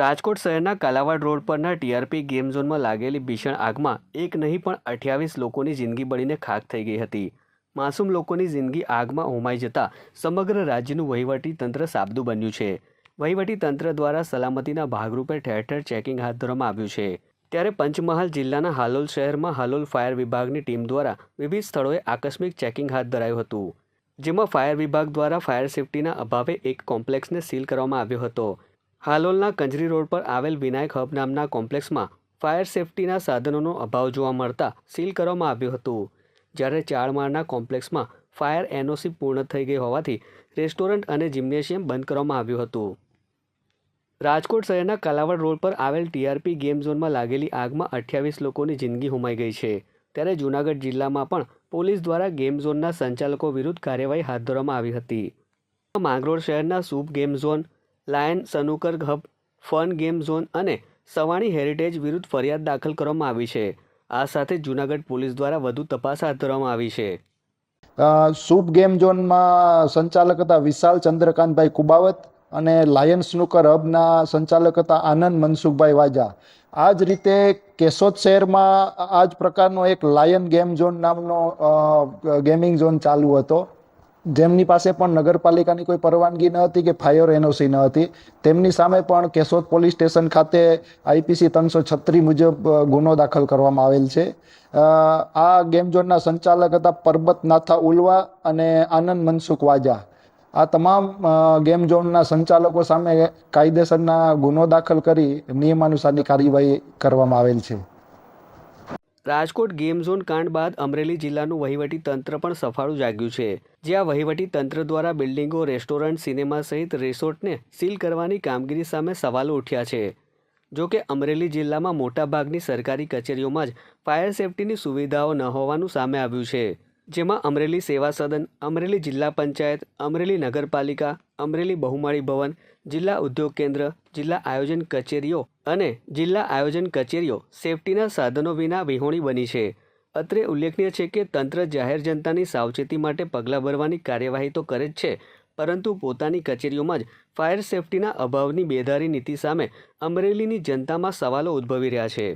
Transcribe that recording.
રાજકોટ શહેરના કાલાવાડ રોડ પરના TRP game ઝોનમાં લાગેલી ભીષણ આગમાં એક નહીં પણ અઠ્યાવીસ લોકોની જિંદગી બળીને ખાક થઈ ગઈ હતી. માસૂમ લોકોની જિંદગી આગમાં હોમાઈ જતા સમગ્ર રાજ્યનું વહીવટી તંત્ર સાબદું બન્યું છે. વહીવટી તંત્ર દ્વારા સલામતીના ભાગરૂપે ઠેર ઠેર ચેકિંગ હાથ ધરવામાં આવ્યું છે. ત્યારે પંચમહાલ જિલ્લાના હાલોલ શહેરમાં હાલોલ ફાયર વિભાગની ટીમ દ્વારા વિવિધ સ્થળોએ આકસ્મિક ચેકિંગ હાથ ધરાયું હતું. જેમાં ફાયર વિભાગ દ્વારા ફાયર સેફટીના અભાવે એક કોમ્પ્લેક્સને સીલ કરવામાં આવ્યો હતો. હાલોલના કંજરી રોડ પર આવેલ વિનાયક હબ નામના કોમ્પ્લેક્સમાં ફાયર સેફટીના સાધનોનો અભાવ જોવા મળતા સીલ કરવામાં આવ્યું હતું. જ્યારે ચાર માળના કોમ્પ્લેક્સમાં ફાયર એનઓસી પૂર્ણ થઈ ગઈ હોવાથી રેસ્ટોરન્ટ અને જિમ્નેશિયમ બંધ કરવામાં આવ્યું હતું. રાજકોટ શહેરના કલાવડ રોડ પર આવેલ ટીઆરપી ગેમ ઝોનમાં લાગેલી આગમાં અઠ્યાવીસ લોકોની જિંદગી હુમાઈ ગઈ છે. ત્યારે જૂનાગઢ જિલ્લામાં પણ પોલીસ દ્વારા ગેમ ઝોનના સંચાલકો વિરુદ્ધ કાર્યવાહી હાથ ધરવામાં આવી હતી. માંગરોળ શહેરના soup game zone lion, snooker hub fun, game zone અને સવાણી હેરિટેજ વિરુદ્ધ ફરિયાદ દાખલ કરવામાં આવી છે. આ સાથે જૂનાગઢ પોલીસ દ્વારા વધુ તપાસ હાથ ધરવામાં આવી છે. સૂપ ગેમ ઝોનમાં સંચાલક હતા વિશાલ ચંદ્રકાંતભાઈ કુબાવત અને લાયન, સ્નૂકર હબના સંચાલક હતા આનંદ મનસુખભાઈ વાજા. આ જ રીતે કેશોદ શહેરમાં આ જ પ્રકારનો એક લાયન ગેમ ઝોન નામનો ગેમિંગ ઝોન ચાલુ હતો. જેમની પાસે પણ નગરપાલિકાની કોઈ પરવાનગી ન હતી કે ફાયર એનઓસી ન હતી, તેમની સામે પણ કેશોદ પોલીસ સ્ટેશન ખાતે આઈપીસી ત્રણસો છત્રી મુજબ ગુનો દાખલ કરવામાં આવેલ છે. આ ગેમ ઝોનના સંચાલક હતા પરબત નાથા ઉલવા અને આનંદ મનસુખ વાજા. આ તમામ ગેમ ઝોનના સંચાલકો સામે કાયદેસરના ગુનો દાખલ કરી નિયમાનુસારની કાર્યવાહી કરવામાં આવેલ છે. રાજકોટ ગેમ ઝોન કાંડ બાદ અમરેલી જિલ્લાનું વહીવટી તંત્ર પણ સફાળું જાગ્યું છે જ્યાં વહીવટી તંત્ર દ્વારા બિલ્ડિંગો, રેસ્ટોરન્ટ, સિનેમા સહિત રિસોર્ટને સીલ કરવાની કામગીરી સામે સવાલો ઉઠ્યા છે. જો કે અમરેલી જિલ્લામાં મોટાભાગની સરકારી કચેરીઓમાં જ ફાયર સેફટીની સુવિધાઓ ન હોવાનું સામે આવ્યું છે. જેમાં અમરેલી સેવા સદન, અમરેલી જિલ્લા પંચાયત, અમરેલી નગરપાલિકા, અમરેલી બહુમાળી ભવન, જિલ્લા ઉદ્યોગ કેન્દ્ર, જિલ્લા આયોજન કચેરીઓ અને જિલ્લા આયોજન કચેરીઓ સેફટીના સાધનો વિના વિહોણી બની છે. અત્રે ઉલ્લેખનીય છે કે તંત્ર જાહેર જનતાની સાવચેતી માટે પગલાં ભરવાની કાર્યવાહી તો કરે જ છે, પરંતુ પોતાની કચેરીઓમાં જ ફાયર સેફટીના અભાવની બેધારી નીતિ સામે અમરેલીની જનતામાં સવાલો ઉદ્ભવી રહ્યા છે.